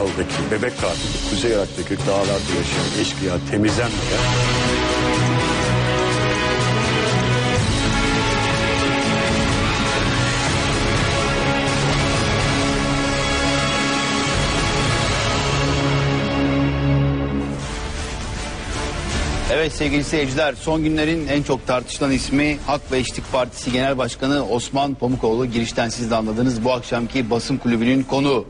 Irak'taki bebek katili, Kuzey Irak'taki dağlarda yaşayan eşkıya temizlenmeden Evet sevgili seyirciler son günlerin en çok tartışılan ismi Hak ve Eşitlik Partisi Genel Başkanı Osman Pamukoğlu girişten siz de anladınız bu akşamki basın kulübünün konuğu.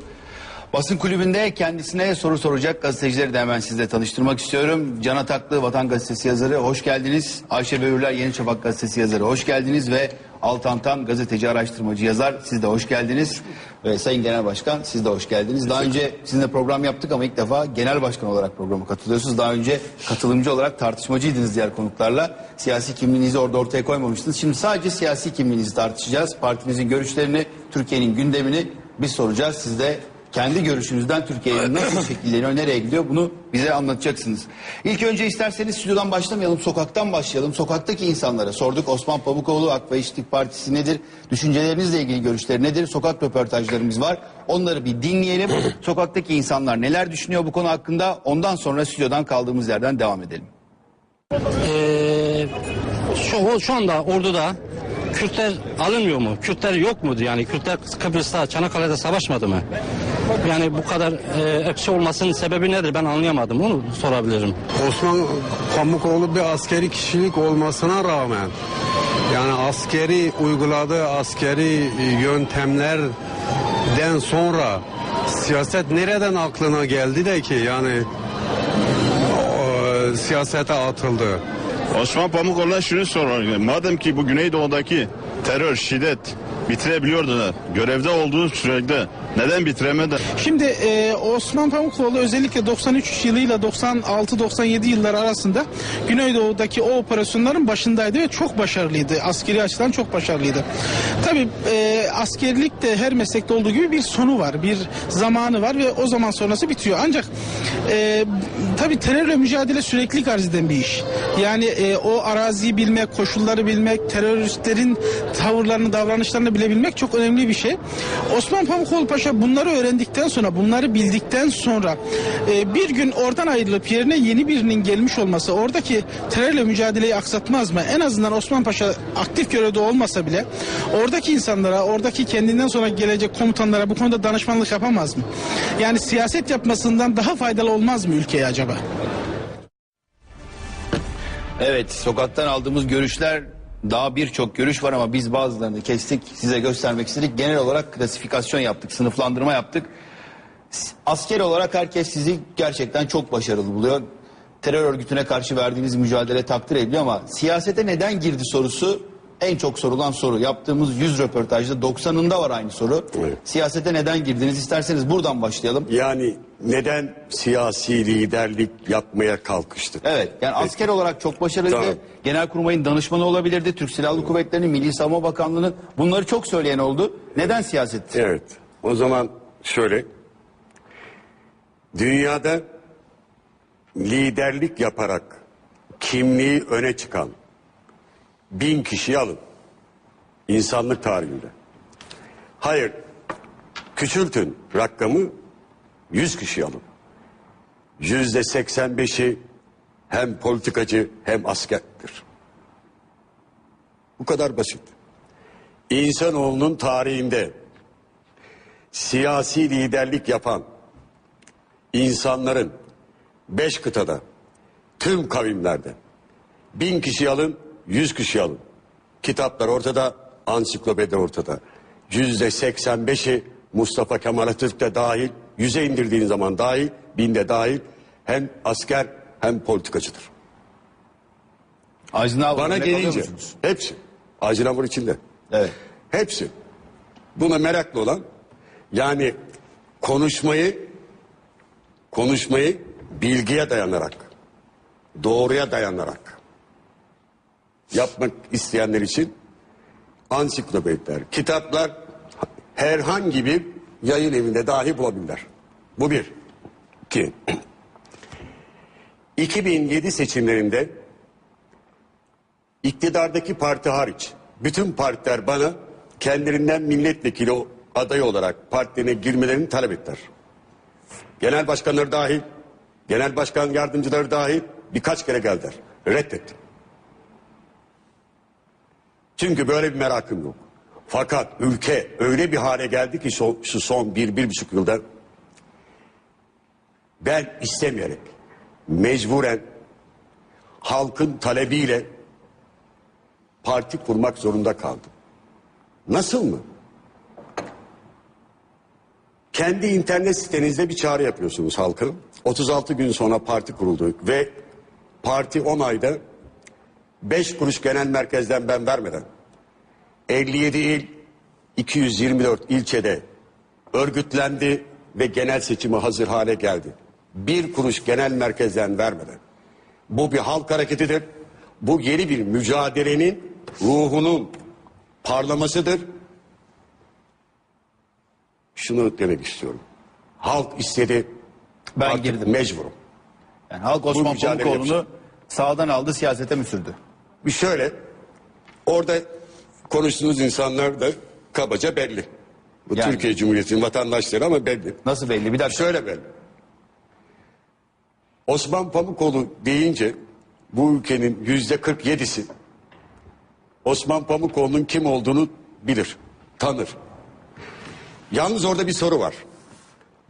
Basın kulübünde kendisine soru soracak gazetecileri de hemen sizle tanıştırmak istiyorum. Can Ataklı Vatan Gazetesi yazarı hoş geldiniz. Ayşe Böğürler Yeni Şafak Gazetesi yazarı hoş geldiniz ve Altantan gazeteci araştırmacı yazar siz de hoş geldiniz. Ve Sayın Genel Başkan siz de hoş geldiniz. Daha önce sizinle program yaptık ama ilk defa genel başkan olarak programa katılıyorsunuz. Daha önce katılımcı olarak tartışmacıydınız diğer konuklarla. Siyasi kimliğinizi orada ortaya koymamıştınız. Şimdi sadece siyasi kimliğinizi tartışacağız. Partinizin görüşlerini, Türkiye'nin gündemini biz soracağız. Siz de kendi görüşünüzden Türkiye'nin nasıl şekilleniyor, nereye gidiyor bunu bize anlatacaksınız. İlk önce isterseniz stüdyodan başlamayalım, sokaktan başlayalım. Sokaktaki insanlara sorduk. Osman Pamukoğlu, Ak ve Eşitlik Partisi nedir? Düşüncelerinizle ilgili görüşleri nedir? Sokak röportajlarımız var. Onları bir dinleyelim. Sokaktaki insanlar neler düşünüyor bu konu hakkında? Ondan sonra stüdyodan kaldığımız yerden devam edelim. Ee, şu, şu anda orduda Kürtler alınmıyor mu? Kürtler yok muydu yani? Kürtler Kıbrıs'ta, Çanakkale'de savaşmadı mı? Yani bu kadar e, ekşi olmasının sebebi nedir? Ben anlayamadım. Onu sorabilirim. Osman Pamukoğlu bir askeri kişilik olmasına rağmen yani askeri uyguladığı askeri yöntemlerden sonra siyaset nereden aklına geldi de ki yani o, siyasete atıldı. Osman Pamukoğlu'na şunu sorarım. Madem ki bu Güneydoğu'daki terör, şiddet bitirebiliyordular. Görevde olduğu sürede neden bitiremedi? Şimdi e, Osman Pamukoğlu özellikle 93 yılıyla 96-97 yıllar arasında Güneydoğu'daki o operasyonların başındaydı ve çok başarılıydı. Askeri açıdan çok başarılıydı. Tabii e, askerlik de her meslekte olduğu gibi bir sonu var, bir zamanı var ve o zaman sonrası bitiyor. Ancak e, tabii terörle mücadele sürekli arz eden bir iş. Yani e, o araziyi bilmek, koşulları bilmek, teröristlerin tavırlarını, davranışlarını bilebilmek çok önemli bir şey. Osman Pamukoğlu Paşa bunları öğrendikten sonra, bunları bildikten sonra e, bir gün oradan ayrılıp yerine yeni birinin gelmiş olması oradaki terörle mücadeleyi aksatmaz mı? En azından Osman Paşa aktif görevde olmasa bile oradaki insanlara, oradaki kendinden sonra gelecek komutanlara bu konuda danışmanlık yapamaz mı? Yani siyaset yapmasından daha faydalı olmaz mı ülkeye acaba? Evet, sokaktan aldığımız görüşler daha birçok görüş var ama biz bazılarını kestik, size göstermek istedik. Genel olarak klasifikasyon yaptık, sınıflandırma yaptık. Asker olarak herkes sizi gerçekten çok başarılı buluyor. Terör örgütüne karşı verdiğiniz mücadele takdir ediliyor ama siyasete neden girdi sorusu en çok sorulan soru. Yaptığımız 100 röportajda 90'ında var aynı soru. Evet. Siyasete neden girdiniz? İsterseniz buradan başlayalım. yani neden siyasi liderlik yapmaya kalkıştık? Evet yani asker olarak çok başarılıydı. Tamam. Genelkurmay'ın danışmanı olabilirdi. Türk Silahlı Kuvvetleri'nin, Milli Savunma Bakanlığı'nın bunları çok söyleyen oldu. Neden siyaset? Evet. O zaman şöyle. Dünyada liderlik yaparak kimliği öne çıkan bin kişiyi alın. İnsanlık tarihinde. Hayır. Küçültün rakamı yüz kişi alın. Yüzde seksen beşi hem politikacı hem askerdir. Bu kadar basit. İnsanoğlunun tarihinde siyasi liderlik yapan insanların beş kıtada tüm kavimlerde bin kişi alın yüz kişi alın kitaplar ortada ansiklopedi ortada yüzde seksen beşi Mustafa Kemal Atatürk de dahil yüze indirdiğin zaman dahil binde dahil hem asker hem politikacıdır. Aydın'a Bana gelince hepsi Acil Hamur içinde. Evet. Hepsi. Buna meraklı olan yani konuşmayı konuşmayı bilgiye dayanarak doğruya dayanarak yapmak isteyenler için ansiklopediler, kitaplar herhangi bir yayın evinde dahi bulabilirler. Bu bir. İki. 2007 seçimlerinde iktidardaki parti hariç bütün partiler bana kendilerinden milletvekili adayı olarak partilerine girmelerini talep ettiler. Genel başkanları dahil, genel başkan yardımcıları dahil birkaç kere geldiler. Reddettim. Çünkü böyle bir merakım yok. Fakat ülke öyle bir hale geldi ki şu, şu son bir, bir buçuk yılda ben istemeyerek mecburen halkın talebiyle parti kurmak zorunda kaldım. Nasıl mı? Kendi internet sitenizde bir çağrı yapıyorsunuz halka. 36 gün sonra parti kuruldu ve parti 10 ayda 5 kuruş genel merkezden ben vermeden 57 il 224 ilçede örgütlendi ve genel seçime hazır hale geldi. Bir kuruş genel merkezden vermeden. Bu bir halk hareketidir. Bu yeni bir mücadelenin ruhunun parlamasıdır. Şunu demek istiyorum. Halk istedi. Ben artık girdim. Mecburum. Yani halk Osman Pamukoğlu'nu sağdan aldı siyasete mi sürdü? Bir şöyle, orada konuştuğunuz insanlar da kabaca belli. Bu Yani. Türkiye Cumhuriyeti'nin vatandaşları ama belli. Nasıl belli? Bir dakika. Şöyle belli. Osman Pamukoğlu deyince bu ülkenin yüzde 47'si Osman Pamukoğlu'nun kim olduğunu bilir, tanır. Yalnız orada bir soru var.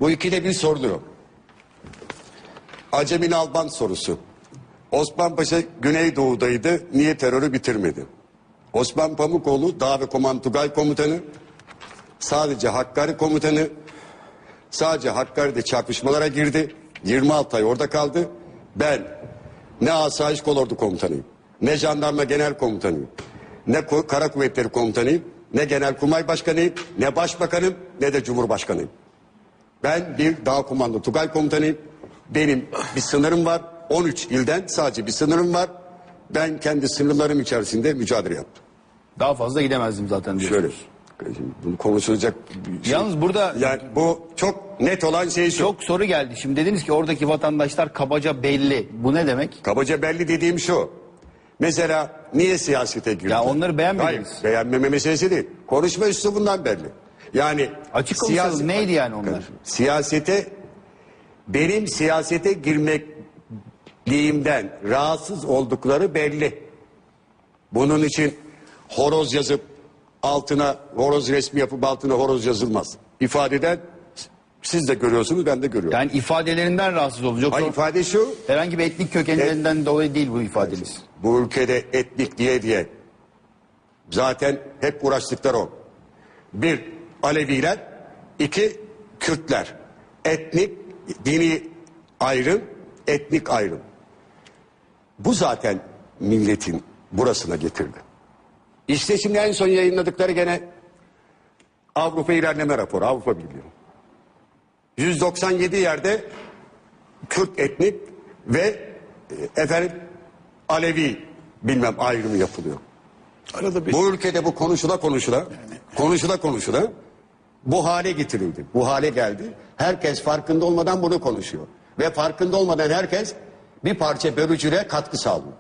Bu ikide bir soruluyor. Acemin Alban sorusu. Osman Paşa Güneydoğu'daydı. Niye terörü bitirmedi? Osman Pamukoğlu Dağ ve Komando Tugay Komutanı, sadece Hakkari Komutanı, sadece Hakkari'de çarpışmalara girdi. 26 ay orada kaldı. Ben ne Asayiş Kolordu Komutanıyım, ne Jandarma Genel Komutanıyım, ne Kara Kuvvetleri Komutanıyım, ne Genelkurmay Başkanıyım, ne Başbakanım, ne de Cumhurbaşkanıyım. Ben bir dağ komando Tugay komutanıyım. Benim bir sınırım var. 13 ilden sadece bir sınırım var. Ben kendi sınırlarım içerisinde mücadele yaptım. Daha fazla gidemezdim zaten diyorsunuz. Şöyle. Bunu konuşulacak bir şey. Yalnız burada Yani bu çok net olan şey şu. çok soru geldi. Şimdi dediniz ki oradaki vatandaşlar kabaca belli. Bu ne demek? Kabaca belli dediğim şu. Mesela niye siyasete girdi? Ya onları beğenmediniz. Hayır beğenmeme meselesi değil. Konuşma üslubundan belli. Yani Açık konuşalım. Neydi yani onlar? Siyasete benim siyasete girmekliğimden rahatsız oldukları belli. Bunun için horoz yazıp altına horoz resmi yapıp altına horoz yazılmaz. İfadeden siz de görüyorsunuz ben de görüyorum. Yani ifadelerinden rahatsız olunca Hayır ifade şu. herhangi bir etnik kökenlerinden dolayı değil bu ifadeniz. Bu ülkede etnik diye diye zaten hep uğraştıkları o. Bir Aleviler, iki Kürtler. Etnik, dini ayrım, etnik ayrım. Bu zaten milletin burasına getirdi. İşte şimdi en son yayınladıkları gene Avrupa İlerleme Raporu, Avrupa Birliği. 197 yerde Kürt etnik ve e, efendim Alevi bilmem ayrımı yapılıyor. Arada bir Bu ülkede bu konuşula konuşula, konuşula konuşula bu hale getirildi. Bu hale geldi. Herkes farkında olmadan bunu konuşuyor. Ve farkında olmadan herkes bir parça bölücüle katkı sağlıyor.